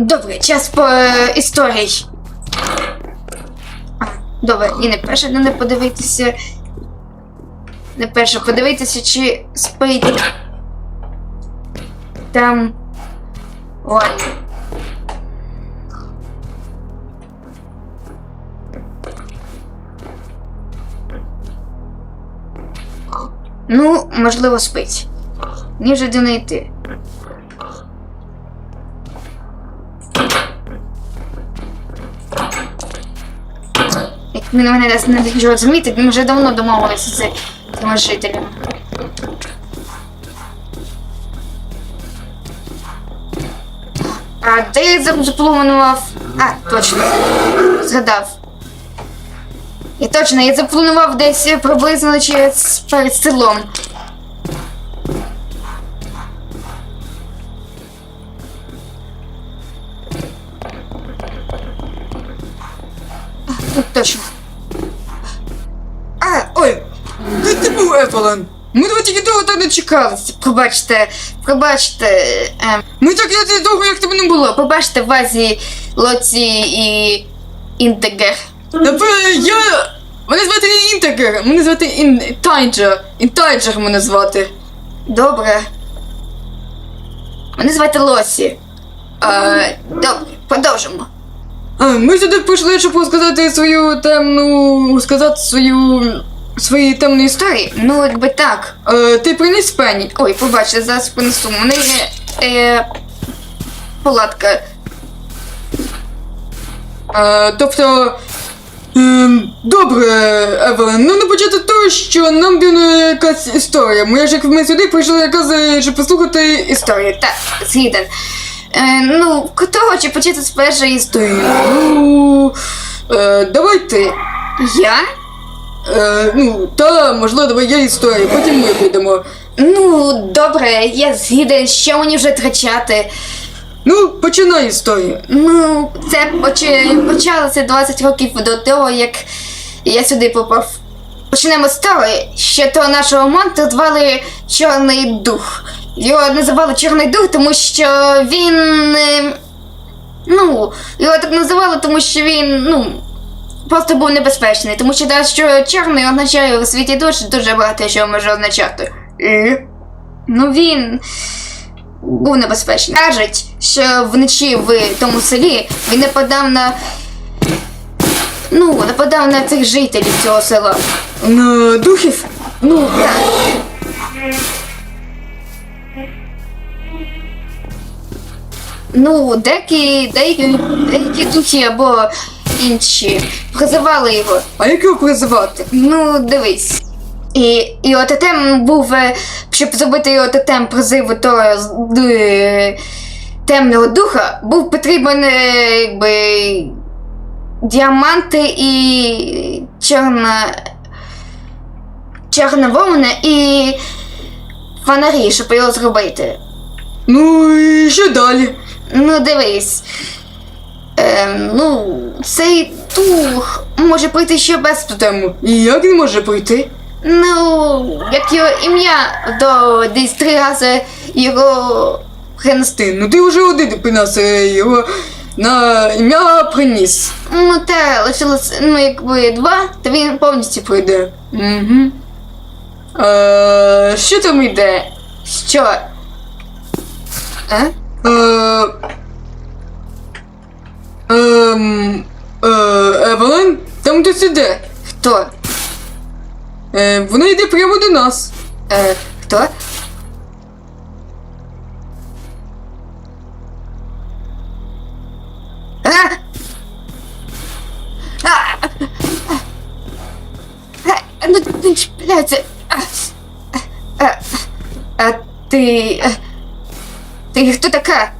Добре, час по е, історії. Добре, і не перше не подивитися. Не перше подивитися, чи спить. Там. Ладно. Ну, можливо, спить. Мені вже не йти. Він мене десь не нічого розуміти, він вже давно домовилися з цими жителями. А де я зап- запланував? А, точно. Згадав. І точно, я запланував десь приблизно через перед селом. Точно. Ти? Ми тебе тільки довго так не чекалися. Пробачте, пробачте. Ем, ми так я довго, як тебе не було. Побачте в Азії, Лоці і Інтегер. Я. Мене звати не Інтегер, мене звати Ін... Тайджер. Інтайджер мене звати. Добре. Мене звати Лосі. Е, добре, продовжимо. А, ми сюди прийшли, щоб розказати свою темну. сказати свою. Свої темні історії. Ну, якби так. Е, ти приніс пені. Ой, побачте, зараз принесу. У мене є. Е, палатка. Е, тобто. Ем, добре, Евелен, ну не почати того, що нам біна якась історія. Ми ж як ми сюди прийшли якраз, е, щоб послухати історію. Так, згіден. Е, ну, хто хоче почати з першої історії? Ну. Е, давай ти. Я? Е, ну, та, можливо, давай я історію, потім ми підемо. Ну, добре, я згіден, що мені вже втрачати. Ну, починай історію. Ну, це поч- почалося 20 років до того, як я сюди попав. Почнемо з того, що того нашого монстра звали Чорний Дух. Його називали Чорний Дух, тому що він. е, Ну, його так називали, тому що він, ну, просто був небезпечний, тому що те, що чорний означає у світі душ дуже багато що може означати. І? Ну він був небезпечний. Кажуть, що вночі в тому селі він нападав на. Ну, нападав на цих жителів цього села. На духів? Ну, так. Ну, деякі, деякі, деякі духи або інші призивали його. А як його призивати? Ну, дивись. І, і от тотем був, е, щоб зробити його тотем призиву того е, темного духа, був потрібен е, якби діаманти і чорна. Чорна вовна і фонарі, щоб його зробити. Ну і що далі? Ну, дивись. Ем, ну, цей дух може прийти ще без тотему. І як він може прийти? Ну, як його ім'я до десь три рази його принести. Ну ти вже один принес е, його на ім'я приніс. Ну те, лишилось, ну якби два, то він повністю прийде. Угу. Е, що там йде? Що? А? Е, там хтось іде. Хто? Е, вона йде прямо до нас. Е, хто? А? А! А, ну ти чіпляється. А, ти. Ти хто така?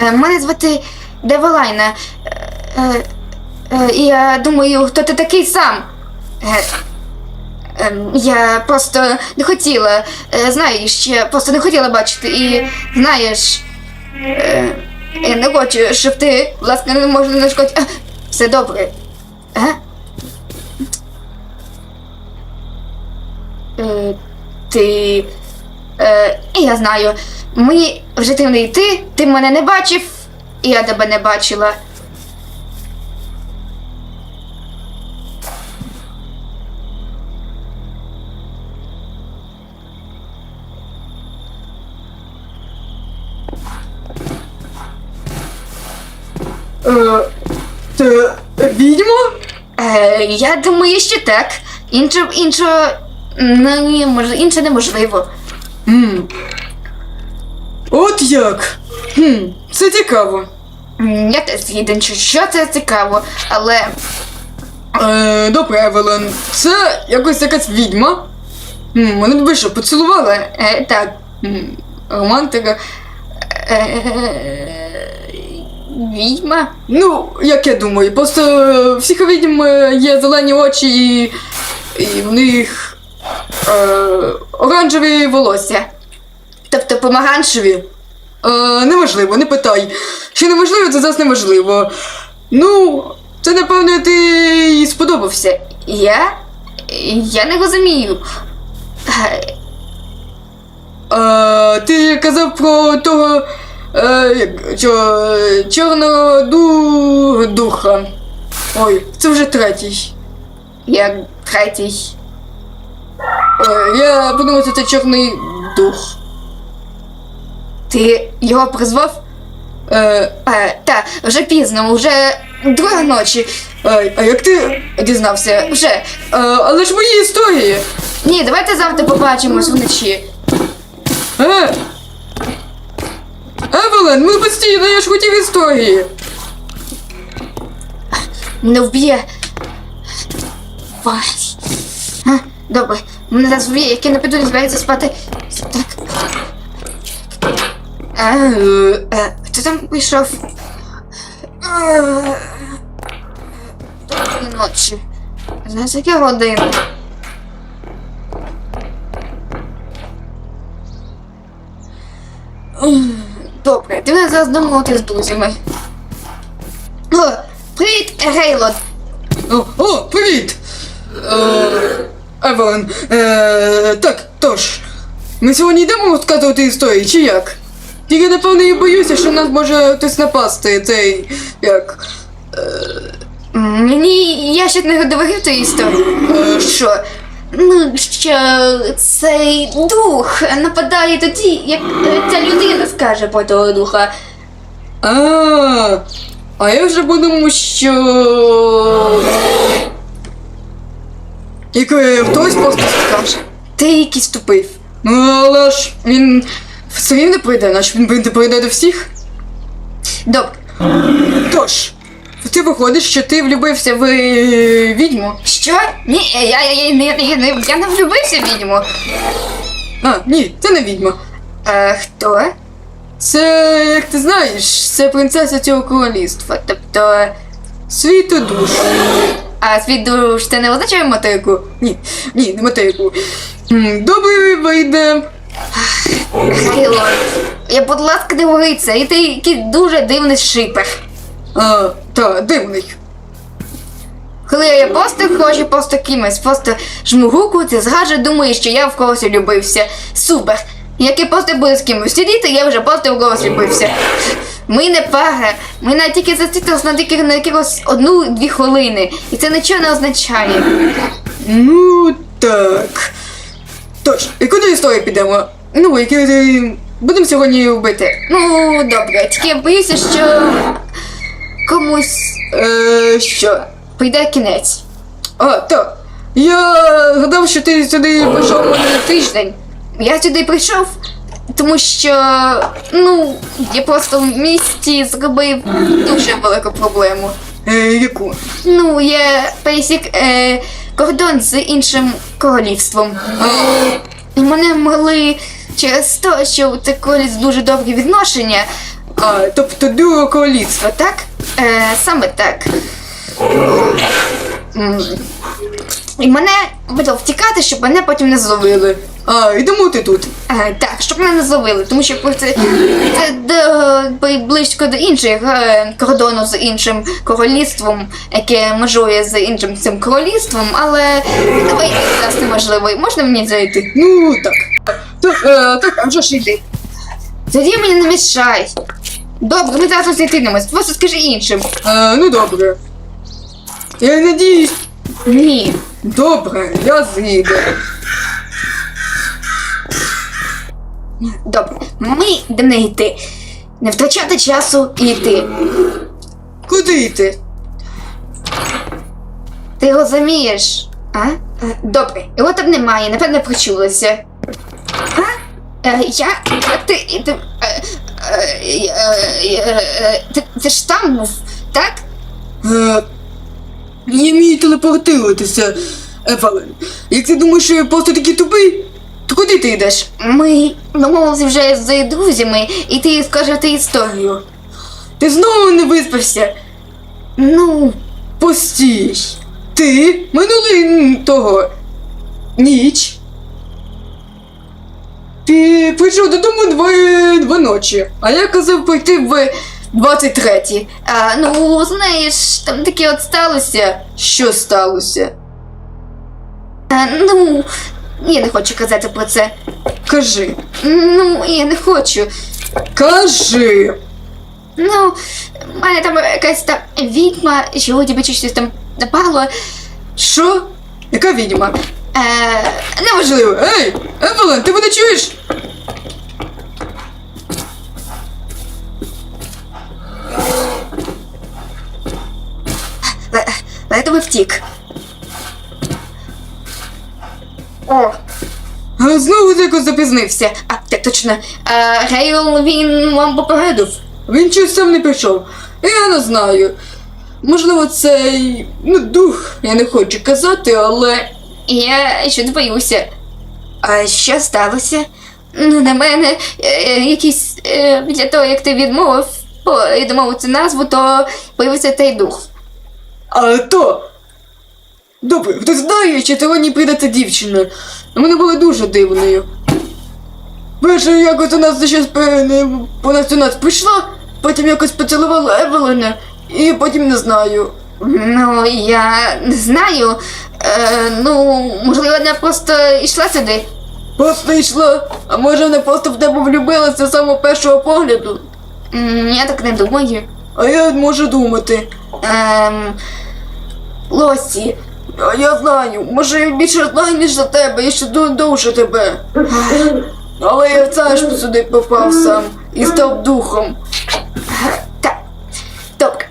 Е, Мене звати Деволайна. Е, е, е, Я думаю, хто ти такий сам. Е, ем, Я просто не хотіла. е, Знаєш, я просто не хотіла бачити. І знаєш. е, Я не хочу, щоб ти, власне, не можна не шкодити. Все добре. А? Е, Ти. Е, я знаю. Мені вже треба йти, ти мене не бачив, і я тебе не бачила. Відьма? Е, я думаю, що так. Інше, іншого, ну ні, може, інше неможливо. Хм. От як? Хм, це цікаво. М, Я теж згіден, що- що це цікаво, але Е, добре, Евелен, це якось якась відьма. Хм, вони тебе що, поцілували? е, так. Хм, романтика. Е, відьма? Ну, як я думаю, просто всіх відьм е, є зелені очі і, і в них е, оранжеві волосся. Тобто помаранчеві? Е, неважливо, не питай. Що неважливо, це зараз неважливо. Ну, це напевно ти їй сподобався. Я? Я не розумію. Е, ти казав про того е, чорного ду, духа. Ой, це вже третій. Як третій. Е, я подумав, що це чорний дух. Ти його призвав? Е, Е, та, вже пізно, вже друга ночі. е, а як ти дізнався? Вже. Е, але ж мої історії. Ні, давайте завтра побачимось вночі. Е! Евелен, ми постійно, я ж хотів історії. Не вб'є. Вай. А, добре, мене зараз вб'є, як я не піду, не збирається спати. Так. Е, е, хто там прийшов? Е, Доброї ночі. Зараз яка година? Зараз домовити з друзями. О, привіт, Гейлот. О, о привіт! Е, Евелен, е, так, тож. Ми сьогодні йдемо розказувати історії, чи як? Тільки напевно і боюся, що нас може хтось напасти, цей. як. Мені я ще не доварив ту історію. Е, Що? Ну, що цей дух нападає тоді, як е, ця людина скаже про того духа. А, а я вже подумав, що. Е, хтось просто скаже. Ти якийсь тупив. Ну, але ж він все рівно прийде, наче він прийде прийде до всіх. Добре. Тож, ти виходиш, що ти влюбився в е, відьму. Що? Ні, я, я, я, я, я, не- я не влюбився в відьму. А, ні, це не відьма. Е, хто? Це, як ти знаєш, це принцеса цього королівства. Тобто. Світодуш. А свій душ це не означає мотику? Ні, ні, не материку. М, Добре вийде. Гейлот. Я, будь ласка, не говори і ти якийсь дуже дивний шипер. А, та, дивний. Коли я просто хочу просто кимось, просто жму руку, ти згаже, думаю, що я в когось влюбився. Супер. Як я просто буду з кимось сидіти, я вже просто в когось влюбився. Ми не пара, ми навіть тільки зустрілися на тільки на якихось одну-дві хвилини. І це нічого не означає. Ну, так. Тож, яку до історії підемо? Ну, які е, будемо сьогодні робити? Ну, добре, тільки я боюся, що комусь Е, що? прийде кінець. А, так. Я гадав, що ти сюди прийшов мене. Тиждень. Я сюди прийшов, тому що ну, я просто в місті зробив дуже велику проблему. Е, яку? Ну, я пересік е, кордон з іншим королівством. І мене могли через те, що у це колись дуже добрі відношення. А, тобто друге королівство. Так? Е, саме так. М. І мене видав втікати, щоб мене потім не зловили. А, і тому ти тут. Е, так, щоб мене не зловили, тому що це, це до, близько до інших е, кордону з іншим королівством, яке межує з іншим цим королівством, але давай зараз неможливо. Можна мені зайти? Ну, так. Так, е, так, а вже ж йди. Тоді мені не мішай. Добре, ми зараз зустрінемось, просто скажи іншим. Е, ну добре. Я надіюсь. Ні. Добре, я зійду. Добре, ми йдемо не йти. Не втрачати часу і йти. Куди йти? Ти розумієш? А? Е, Добре, його там немає, напевно, почулося. А? Е, я. Ти. Ти. Е, ти, ти ж там був, так? Е, я вмію телепортуватися, Евелин. Як ти думаєш, що я просто такий тупий, то куди ти йдеш? Ми домовилися вже з друзями, і ти скажеш ти історію. Ти знову не виспався? Ну, Постій. Ти минулий того ніч. Ти прийшов додому два, два ночі, а я казав прийти в 23. а, ну, знаєш, там таке от сталося. Що сталося? А, ну, я не хочу казати про це. Кажи. Ну, я не хочу. Кажи. Ну, в мене там якась там відьма, що тебе чи щось там напало. Що? Яка відьма? Е, Неважливо. Ей, Евелин, ти мене чуєш? ле- ледве втік. О, знову якось запізнився. а, так точно. Е, Гейл, він вам попередив. Він чогось сам не пішов. Я не знаю. Можливо, цей ну, дух, я не хочу казати, але. Я щось боюся. А що сталося? Ну, на мене е, якийсь е, для того, як ти відмовив, відмовив цю назву, то появився той дух. А то. Добре, хто знає, чи сьогодні прийде ця дівчина. Вона була дуже дивною. Перше якось у нас щось вона до нас прийшла, потім якось поцілувала Евелина, і потім не знаю. Ну, я не знаю. Е, ну, можливо, вона просто йшла сюди. Просто йшла, а може вона просто в тебе влюбилася з самого першого погляду. М, Я так не думаю. А я можу думати. Ем, Лосі. А я знаю, може я більше знаю, ніж за тебе, я ще довше тебе. Але я це ж сюди попав сам і став духом. Так. Добре.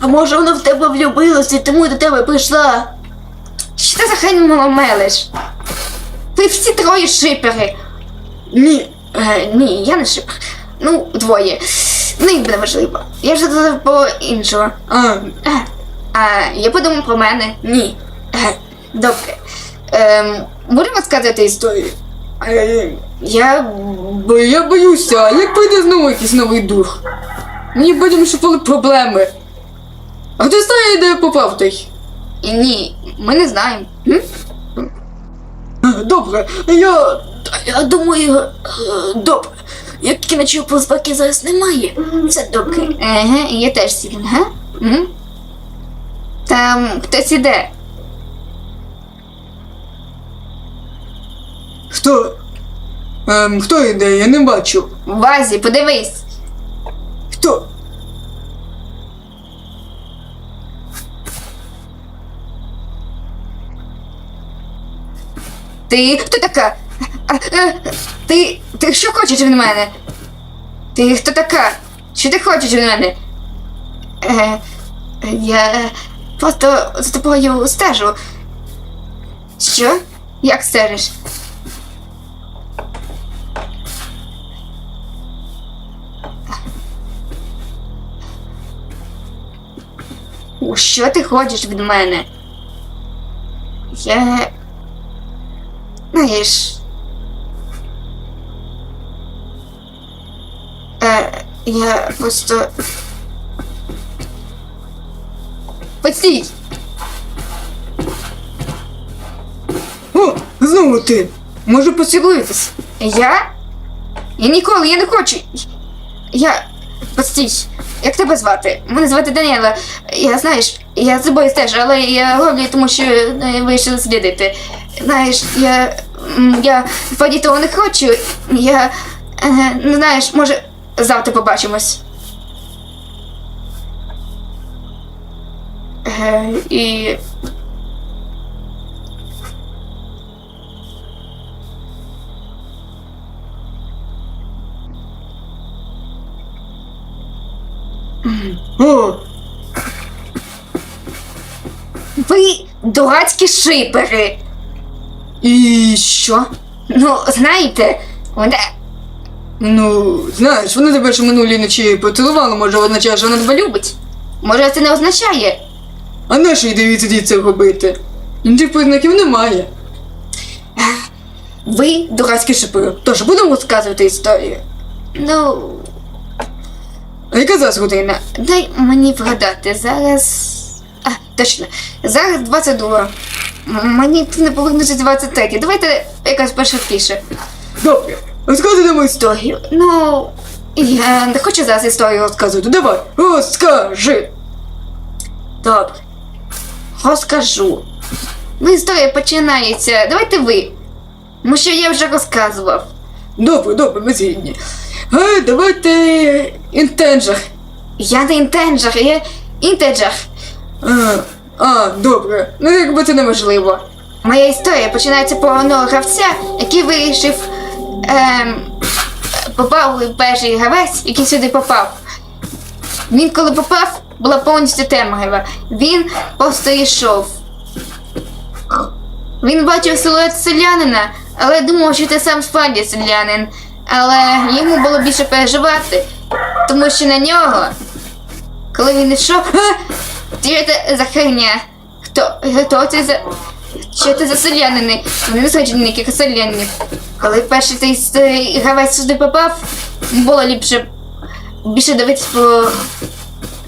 А може вона в тебе влюбилася і тому до тебе прийшла? Що ти за хрень мелеш? Ви всі троє шипери. Ні. Е, ні, я не шипер. Ну, двоє. Ну, і буде важливо. Я вже задав по іншого. Е, а я подумав про мене. Ні. Е, добре. Ем, будемо сказати історію. е, Я. бо я боюся, а як прийде знову якийсь новий дух? Мені ще були проблеми. А хто знає, де я попав той? Ні, ми не знаємо. М? Добре, я. Я думаю, е, добре. Як кіночів по зваки зараз немає. Все добре. Еге, я теж сіден, га? М? Там хтось іде. Хто? Ем, хто йде? Я не бачу. Вазі, подивись. Хто? Ти хто така? А, е, ти. Ти що хочеш від мене? Ти хто така? Що ти хочеш від мене? Е, я просто за тобою стежу. Що? Як стежиш? У що ти хочеш від мене? Я. Знаєш. Е, я просто. Постій! О, знову ти. Може поцілуєтесь? Я? Я ніколи, я не хочу. Я. Постій. Як тебе звати? Мене звати Даніела. Я знаєш, я з тобою стежу, але я ловлю, тому що е, вирішила слідити. Знаєш, я. Я того не хочу. Я. Е, ну знаєш, може, завтра побачимось. І. О, Ви дурацькі шипери. і що? Ну, знаєте, вона. Ну, знаєш, вона тебе ж минулі ночі поцілувала, може означає, що вона тебе любить. Може, це не означає. А на що й дивіться тоді це робити? Інших признаків немає. Ви дурацькі шипери. Тож будемо розказувати історію. Ну, А яка зараз година? дай мені вгадати, зараз. А, точно. Зараз 22. М- Мені не повернути 23. Давайте якась пошвидкіше. Добре, розказуємо історію. Історію. Ну, я не хочу зараз історію розказувати. Давай, розкажи. Добре. Розкажу. Ну, історія починається. Давайте ви. Тому що я вже розказував. Добре, добре, ми згідні. А давайте інтенджер. Я не інтенджер, я інтеджер. А, а, добре. Ну якби це неможливо. Моя історія починається про одного гравця, який вирішив. Ем, попав перший гравець, який сюди попав. Він коли попав, була повністю темрява. Він просто йшов. Він бачив силует селянина, але думав, що це сам справді селянин. Але йому було більше переживати, тому що на нього, коли він йшов, «А! що це за херня? Хто, хто це за. Що це за селянини? Вони схожі на ніяких селянинів. Коли перший цей гравець сюди попав, було ліпше більше дивитись по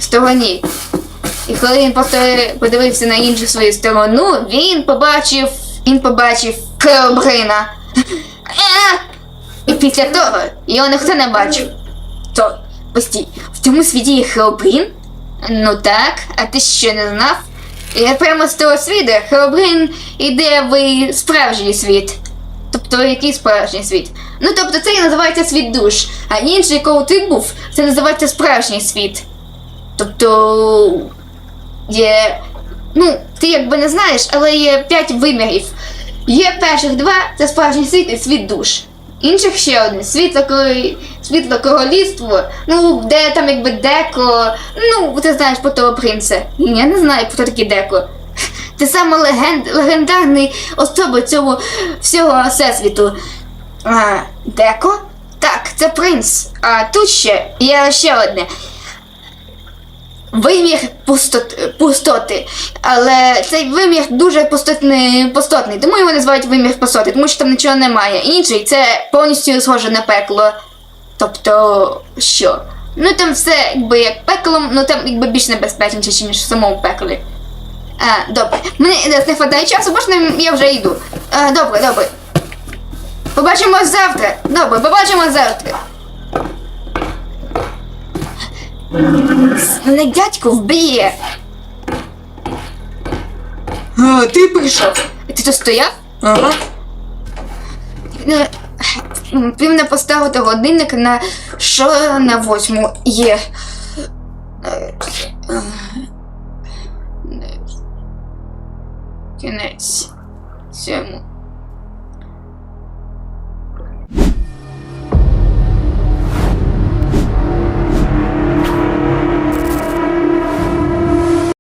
стороні. І коли він подивився на іншу свою сторону, він побачив. Він побачив Хеобрина. Е! І після того його ніхто не бачив. То, постій, в цьому світі є Хеобрин? Ну так, а ти що не знав? Я прямо з того світу, Хеобрин іде в справжній світ. Тобто який справжній світ? Ну тобто це називається світ душ, а інший, якого ти був, це називається справжній світ. Тобто є. Ну, ти якби не знаєш, але є п'ять вимірів. Є перших два це справжній світ і світ душ. Інших ще один світло, світло королівство, ну, де там якби деко. Ну, ти знаєш про того принца. Я не знаю, хто такий деко. Ти саме легенд, легендарний особа цього всього всесвіту. А, деко? Так, це принц. А тут ще є ще одне. Вимір пустот, пустоти. Але цей вимір дуже пустотний, тому його називають вимір пустоти, тому що там нічого немає. Інший це повністю схоже на пекло. Тобто, що? Ну там все якби як пеклом, ну там якби більш небезпечніше, ніж в самому пеклі. А, добре. Мені не вистачає часу, можна я вже йду. А, добре, добре. Побачимось завтра. Добре, побачимось завтра. Мене дядько вб'є. А, ти прийшов. Ти тут стояв? Ага. Е, Ти мене поставити годинник на що на восьму є. Е, е, Кінець. Цьому.